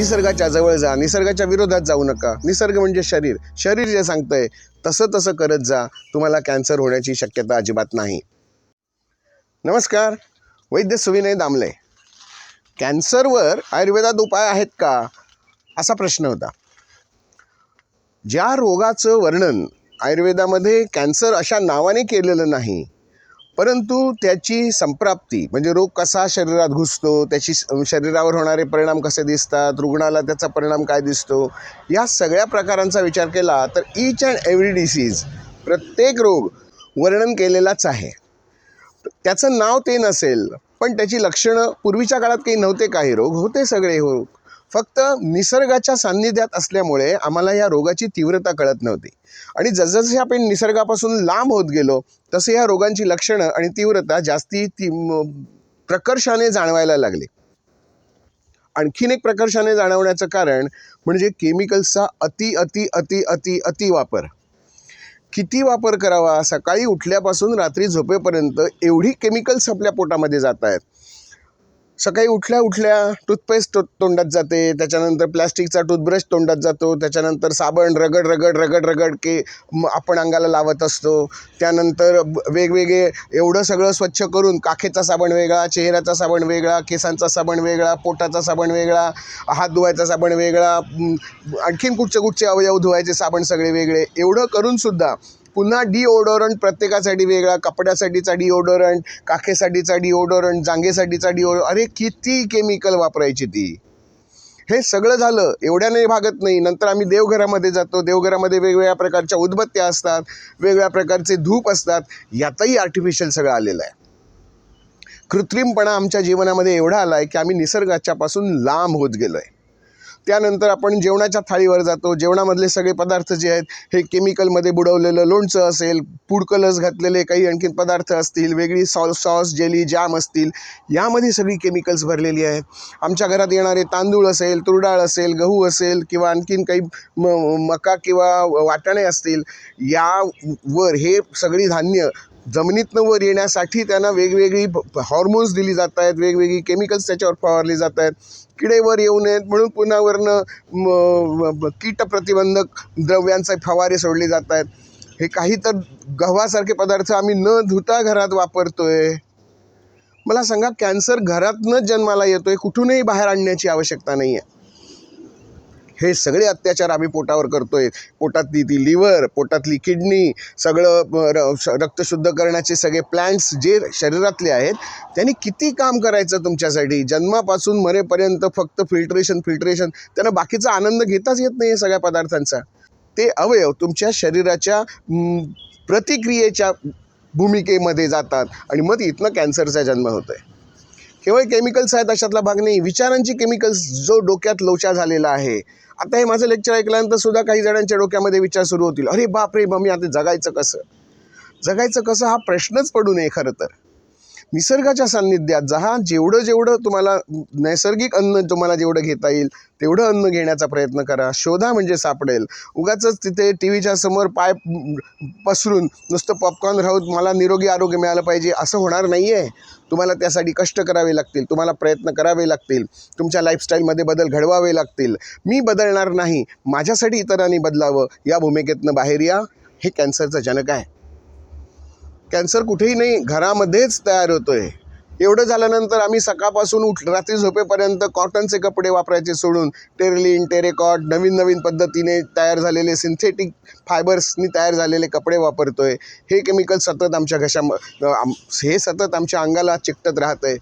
निसर्गाच्या जवळ जा निसर्गाच्या विरोधात जाऊ नका. निसर्ग म्हणजे शरीर. शरीर जे सांगतंय तसं तसं करत जा. तुम्हाला कॅन्सर होण्याची शक्यता अजिबात नाही. नमस्कार. वैद्य सुविनय दामले. कॅन्सरवर आयुर्वेदात उपाय आहेत का? असा प्रश्न होता. ज्या रोगाचं वर्णन आयुर्वेदामध्ये कॅन्सर अशा नावाने केलेलं नाही परंतु त्याची संप्राप्ती म्हणजे रोग कसा शरीरात घुसतो त्याची शरीरावर होणारे परिणाम कसे दिसतात रुग्णाला त्याचा परिणाम काय दिसतो या सगळ्या प्रकारांचा विचार केला तर ईच अँड एव्हरी डिसीज प्रत्येक रोग वर्णन केलेलाच आहे. त्याचं नाव ते नसेल पण त्याची लक्षणं पूर्वीच्या काळात काही नव्हते काही रोग होते सगळे रोग फक्त निसर्गाच्या सान्निध्यात असल्यामुळे आम्हाला या रोगाची तीव्रता कळत नव्हती. आणि जसजसे आपण निसर्गापासून लांब होत गेलो तसे या रोगांची लक्षणं आणि तीव्रता जास्ती ती प्रकर्षाने जाणवायला लागली. आणखीन एक प्रकर्षाने जाणवण्याचं कारण म्हणजे केमिकल्सचा अति अति अति अति अति वापर. किती वापर करावा? सकाळी उठल्यापासून रात्री झोपेपर्यंत एवढी केमिकल्स आपल्या पोटामध्ये जात आहेत. सकाळी उठल्या उठल्या टूथपेस्ट तो तोंडात जाते. त्याच्यानंतर प्लॅस्टिकचा टूथब्रश तोंडात जातो. त्याच्यानंतर साबण रगड रगड रगड रगड के आपण अंगाला लावत असतो. त्यानंतर वेगवेगळे एवढं सगळं स्वच्छ करून काखेचा साबण वेगळा चेहऱ्याचा साबण वेगळा केसांचा साबण वेगळा पोटाचा साबण वेगळा हात धुवायचा साबण वेगळा आणखीन कुठचे कुठचे अवयव धुवायचे साबण सगळे वेगळे. एवढं करूनसुद्धा पुन्हा डिओडोरंट प्रत्येकासाठी वेगळा कपड्यासाठीचा डिओडोरंट काखेसाठीचा डिओडोरंट जांगेसाठीचा डिओ अरे किती केमिकल वापरायची ती? हे सगळं झालं एवढ्याने भागत नाही. नंतर आम्ही देवघरामध्ये जातो. देवघरामध्ये वेगवेगळ्या प्रकारच्या उदबत्त्या असतात वेगवेगळ्या प्रकारचे धूप असतात. यातही आर्टिफिशियल सगळं आलेलं आहे. कृत्रिमपणा आमच्या जीवनामध्ये एवढा आला आहे की आम्ही निसर्गाच्यापासून लांब होत गेलो आहे त्यानंतर आपण जेवणाच्या थाळीवर जातो. जेवणामधले सगळे पदार्थ जे आहेत हे केमिकलमध्ये बुडवलेलं लोणचं असेल फूड कलर्स घातलेले काही आणखीन पदार्थ असतील वेगळी सॉ सॉस जेली जॅम असतील यामध्ये सगळी केमिकल्स भरलेली आहेत. आमच्या घरात येणारे तांदूळ असेल तुरडाळ असेल गहू असेल किंवा आणखीन काही म मका किंवा वाटाणे असतील यावर हे सगळी धान्य जमिनीतनं वर येण्यासाठी त्यांना वेगवेगळी हॉर्मोन्स दिली जात आहेत वेगवेगळी केमिकल्स त्याच्यावर फवारली जात आहेत. किडे वर येऊ नयेत म्हणून पुन्हा वरनं कीट प्रतिबंधक द्रव्यांचे फवारे सोडले जात आहेत हे काही तर गव्हासारखे पदार्थ आम्ही न धुता घरात वापरतोय. मला सांगा कॅन्सर घरातनंच जन्माला येतोय कुठूनही बाहेर आणण्याची आवश्यकता नाही आहे हे सगळे अत्याचार आम्ही पोटावर करतोय. पोटातली ती लिव्हर पोटातली किडनी सगळं र- श- रक्त शुद्ध करण्याचे सगळे प्लॅन्ट्स जे शरीरातले आहेत त्यांनी किती काम करायचं तुमच्यासाठी? जन्मापासून मरेपर्यंत फक्त फिल्ट्रेशन फिल्ट्रेशन. त्यांना बाकीचा आनंद घेताच येत नाही सगळ्या पदार्थांचा. ते अवयव तुमच्या शरीराच्या प्रतिक्रियेच्या भूमिकेमध्ये जातात आणि मग इथनं कॅन्सरचा जन्म होतो आहे केवळ केमिकल्स आहेत अशातला भाग नाही विचारांची केमिकल्स जो डोक्यात लोचा झालेला आहे. आता हे माझं लेक्चर ऐकल्यानंतर सुद्धा काही जणांच्या डोक्यामध्ये विचार सुरू होतील. अरे बापरे मग मी आता जगायचं कसं? जगायचं कसं हा प्रश्नच पडू नये खरं तर. निसर्गाच्या सान्निध्यात जहा जेवढं जेवढं तुम्हाला नैसर्गिक अन्न तुम्हाला जेवढं घेता येईल तेवढं अन्न घेण्याचा प्रयत्न करा. शोधा म्हणजे सापडेल. उगाच तिथे टी व्हीच्या समोर पाय पसरून नुसतं पॉपकॉर्न राहून मला निरोगी आरोग्य मिळालं पाहिजे असं होणार नाही आहे तुम्हाला त्यासाठी कष्ट करावे लागतील तुम्हाला प्रयत्न करावे लागतील तुमच्या लाईफस्टाईलमध्ये बदल घडवावे लागतील. मी बदलणार नाही माझ्यासाठी इतरांनी बदलावं या भूमिकेतनं बाहेर या. हे कॅन्सरचं जनक आहे. कॅन्सर कुठेही नाही घरामध्येच तयार होतो आहे एवढं झाल्यानंतर आम्ही सकाळपासून उठ रात्री झोपेपर्यंत कॉटनचे कपडे वापरायचे सोडून टेरलिन टेरेकॉट नवीन नवीन पद्धतीने तयार झालेले सिंथेटिक फायबर्सनी तयार झालेले कपडे वापरतो आहे हे केमिकल सतत आमच्या घशा हे सतत आमच्या अंगाला चिकटत राहतं आहे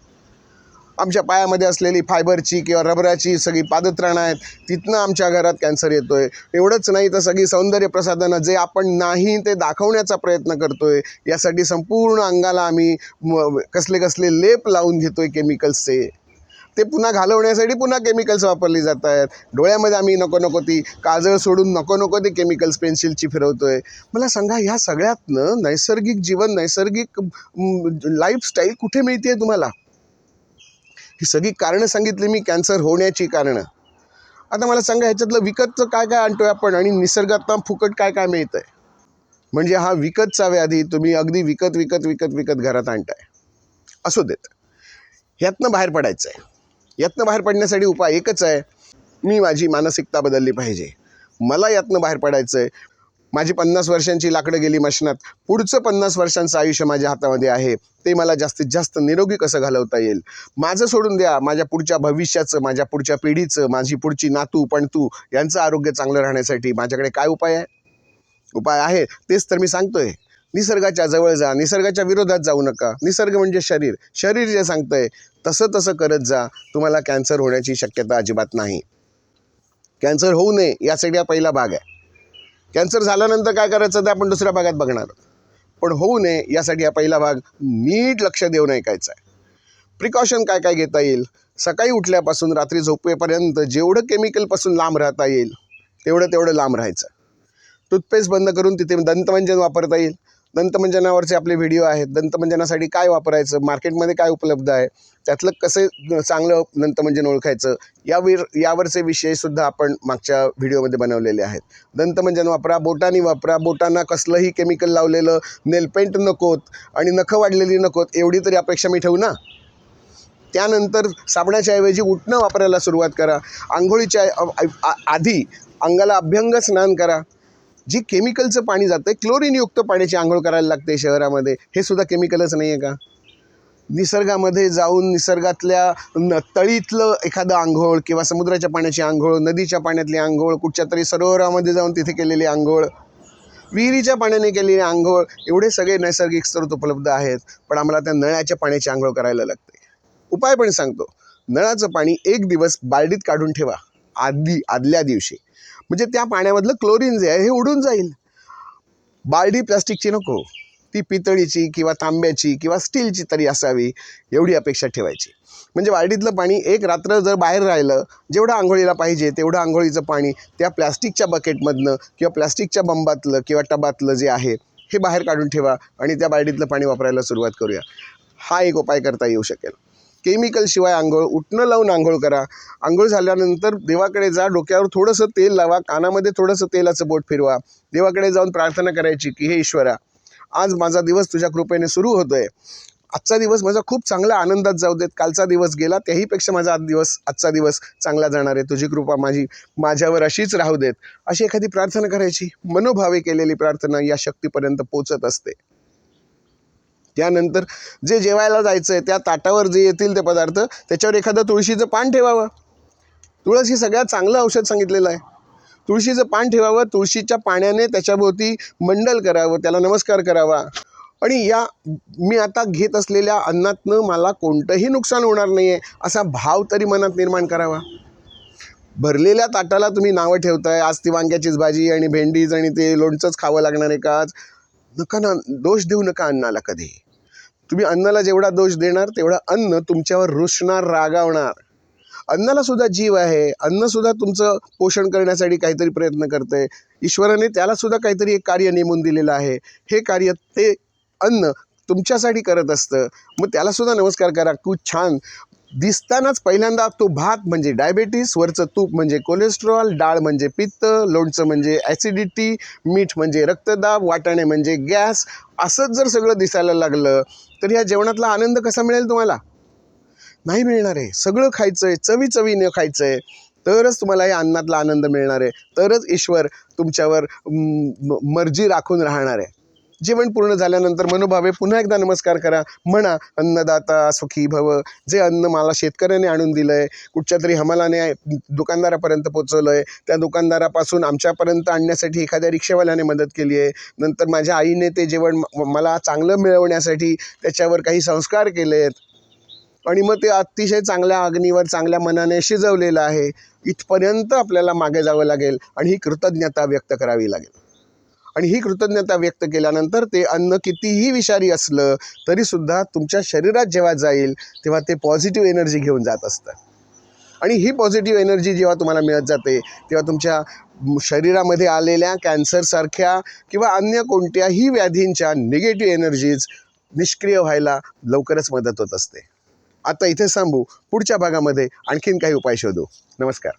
आमच्या पायामध्ये असलेली फायबरची किंवा रबराची सगळी पादत्राणं आहेत तिथनं आमच्या घरात कॅन्सर येतो आहे एवढंच नाही तर सगळी सौंदर्य प्रसाधनं जे आपण नाही ते दाखवण्याचा प्रयत्न करतो आहे यासाठी संपूर्ण अंगाला आम्ही कसले कसले लेप लावून घेतो आहे केमिकल्सचे. ते पुन्हा घालवण्यासाठी पुन्हा केमिकल्स वापरली जात आहेत डोळ्यामध्ये आम्ही नको नको ती काजळ सोडून नको नको ती केमिकल्स पेन्सिलची फिरवतो आहे मला सांगा ह्या सगळ्यातनं नैसर्गिक जीवन नैसर्गिक लाईफस्टाईल कुठे मिळते आहे तुम्हाला? ही सगळी कारणं सांगितली मी कॅन्सर होण्याची कारणं. आता मला सांगा ह्याच्यातलं विकतचं काय काय आणतो आहे आपण आणि निसर्गातनं फुकट काय काय मिळतंय? म्हणजे हा विकतचा व्याधी तुम्ही अगदी विकत विकत विकत विकत घरात आणताय. असू देत. यातनं बाहेर पडायचं आहे यातनं बाहेर पडण्यासाठी उपाय एकच आहे. मी माझी मानसिकता बदलली पाहिजे. मला यातनं बाहेर पडायचं आहे माझी पन्नास वर्षांची लाकडं गेली मशनात. पुढचं पन्नास वर्षांचं आयुष्य माझ्या हातामध्ये आहे. ते मला जास्तीत जास्त निरोगी कसं घालवता येईल? माझं सोडून द्या. माझ्या पुढच्या भविष्याचं माझ्या पुढच्या पिढीचं माझी पुढची नातू पणतू यांचं आरोग्य चांगलं राहण्यासाठी माझ्याकडे काय उपाय आहे? उपाय आहे. तेच तर मी सांगतोय. निसर्गाच्या जवळ जा. निसर्गाच्या विरोधात जाऊ नका. निसर्ग म्हणजे शरीर. शरीर जे सांगतंय तसं तसं करत जा. तुम्हाला कॅन्सर होण्याची शक्यता अजिबात नाही. कॅन्सर होऊ नये यासाठी हा पहिला भाग आहे. कॅन्सर झाल्यानंतर काय करायचं ते आपण दुसऱ्या भागात बघणार. पण होऊ नये यासाठी हा पहिला भाग नीट लक्ष देऊन ऐकायचा आहे. प्रिकॉशन काय काय घेता येईल? सकाळी उठल्यापासून रात्री झोपेपर्यंत जेवढं केमिकलपासून लांब राहता येईल तेवढं तेवढं लांब राहायचं. टूथपेस्ट बंद करून तिथे दंतमंजन वापरता येईल. दंतमंजनावरचे आपले व्हिडिओ आहेत. दंतमंजनासाठी काय वापरायचं? मार्केटमध्ये काय उपलब्ध आहे? त्यातलं कसं चांगलं दंतमंजन ओळखायचं? यावर यावरचे विषयसुद्धा आपण मागच्या व्हिडिओमध्ये बनवलेले आहेत. दंतमंजन वापरा बोटानी वापरा. बोटांना कसलंही केमिकल लावलेलं नेलपेंट नकोत आणि नखं वाढलेली नकोत एवढी तरी अपेक्षा मी ठेवू ना? त्यानंतर साबणाच्या ऐवजी उठणं वापरायला सुरुवात करा. आंघोळीच्या आ- आधी अंगाला अभ्यंग स्नान करा. जी केमिकलचं पाणी जातं क्लोरीनयुक्त पाण्याची आंघोळ करायला लागते शहरामध्ये. हे सुद्धा केमिकलच नाही आहे का? निसर्गामध्ये जाऊन निसर्गातल्या न तळीतलं एखादं आंघोळ किंवा समुद्राच्या पाण्याची आंघोळ नदीच्या पाण्यातली आंघोळ कुठच्या तरी सरोवरामध्ये जाऊन तिथे केलेली आंघोळ विहिरीच्या पाण्याने केलेली आंघोळ एवढे सगळे नैसर्गिक स्रोत उपलब्ध आहेत पण आम्हाला त्या नळाच्या पाण्याची आंघोळ करायला लागते. उपाय पण सांगतो. नळाचं पाणी एक दिवस बालडीत काढून ठेवा. आधी आदल्या दिवशी. म्हणजे त्या पाण्यामधलं क्लोरीन जे आहे हे उडून जाईल. बालडी प्लास्टिकची नको. ती पितळीची किंवा तांब्याची किंवा स्टीलची तरी असावी एवढी अपेक्षा ठेवायची. म्हणजे वाडीतलं पाणी एक रात्र जर बाहेर राहिलं जेवढं आंघोळीला पाहिजे तेवढं आंघोळीचं पाणी त्या प्लॅस्टिकच्या बकेटमधनं किंवा प्लॅस्टिकच्या बंबातलं किंवा टबातलं जे आहे हे बाहेर काढून ठेवा आणि त्या बालडीतलं पाणी वापरायला सुरुवात करूया. हा एक उपाय करता येऊ शकेल. केमिकलशिवाय आंघोळ उठणं लावून आंघोळ करा. आंघोळ झाल्यानंतर देवाकडे जा डोक्यावर थोडंसं तेल लावा कानामध्ये थोडंसं तेलाचं बोट फिरवा. देवाकडे जाऊन प्रार्थना करायची की हे ईश्वरा आज माझा दिवस तुझ्या कृपेने सुरू होतोय. आजचा दिवस माझा खूप चांगला आनंदात जाऊ देत. कालचा दिवस गेला त्याहीपेक्षा माझा आज दिवस आजचा दिवस चांगला जाणार आहे. तुझी कृपा माझी माझ्यावर अशीच राहू देत. अशी एखादी प्रार्थना करायची? मनोभावे केलेली प्रार्थना या शक्तीपर्यंत पोचत असते. त्यानंतर जे जेवायला जायचं आहे त्या ताटावर जे येतील ते पदार्थ त्याच्यावर एखादं तुळशीचं पान ठेवावं. तुळस ही सगळ्यात चांगलं औषध सांगितलेलं आहे. तुळशीचं पान ठेवावं तुळशीच्या पाण्याने त्याच्याभोवती मंडल करावं त्याला नमस्कार करावा. आणि या मी आता घेत असलेल्या अन्नातनं मला कोणतंही नुकसान होणार नाही आहे असा भाव तरी मनात निर्माण करावा. भरलेल्या ताटाला तुम्ही नावं ठेवताय आज ती वांग्याचीच भाजी आणि भेंडीज आणि ते लोणचंच खावं लागणार आहे का आज? नका ना दोष देऊ नका अन्नाला कधी. तुम्ही अन्नाला जेवढा दोष देणार तेवढा अन्न तुमच्यावर रुसणार रागावणार. अन्नाला सुद्धा जीव आहे. अन्नसुद्धा तुमचं पोषण करण्यासाठी काहीतरी प्रयत्न करतंय. ईश्वराने त्याला सुद्धा काहीतरी एक कार्य नेमून दिलेलं आहे. हे कार्य ते अन्न तुमच्यासाठी करत असतं. मग त्यालासुद्धा नमस्कार करा. तू छान. दिसतानाच पहिल्यांदा तो भात म्हणजे डायबेटीस वरचं तूप म्हणजे कोलेस्ट्रॉल डाळ म्हणजे पित्त लोणचं म्हणजे ॲसिडिटी मीठ म्हणजे रक्तदाब वाटाणे म्हणजे गॅस असंच जर सगळं दिसायला लागलं तर ह्या जेवणातला आनंद कसा मिळेल तुम्हाला? नाही मिळणार आहे. सगळं खायचं आहे चवी चवीनं खायचं आहे तरच तुम्हाला या अन्नातला आनंद मिळणार आहे. तरच ईश्वर तुमच्यावर म- मर्जी राखून राहणार आहे. जेवण पूर्ण झाल्यानंतर मनोभावे पुन्हा एकदा नमस्कार करा. म्हणा अन्नदाता सुखी भव. जे अन्न मला शेतकऱ्याने आणून दिलं आहे कुठच्या तरी हमालाने दुकानदारापर्यंत पोचवलं आहे त्या दुकानदारापासून आमच्यापर्यंत आणण्यासाठी एखाद्या रिक्षावाल्याने मदत केली आहे. नंतर माझ्या आईने ते जेवण म- मला चांगलं मिळवण्यासाठी त्याच्यावर काही संस्कार केले आहेत. आणि मग ते अतिशय चांगल्या अग्नीवर चांगल्या मनाने शिजवलेलं आहे. इथपर्यंत आपल्याला मागे जावं लागेल आणि ही कृतज्ञता व्यक्त करावी लागेल. आणि ही कृतज्ञता व्यक्त केल्यानंतर ते अन्न कितीही विषारी असलं तरीसुद्धा तुमच्या शरीरात जेव्हा जाईल तेव्हा ते पॉझिटिव्ह एनर्जी घेऊन जात असतं. आणि ही पॉझिटिव्ह एनर्जी जेव्हा तुम्हाला मिळत जाते तेव्हा तुमच्या शरीरामध्ये आलेल्या कॅन्सरसारख्या किंवा अन्य कोणत्याही व्याधींच्या निगेटिव्ह एनर्जीज निष्क्रिय व्हायला लवकरच मदत होत असते. आता इथे सांगू पुढच्या भागामध्ये आणखीन काही उपाय शोधू. नमस्कार.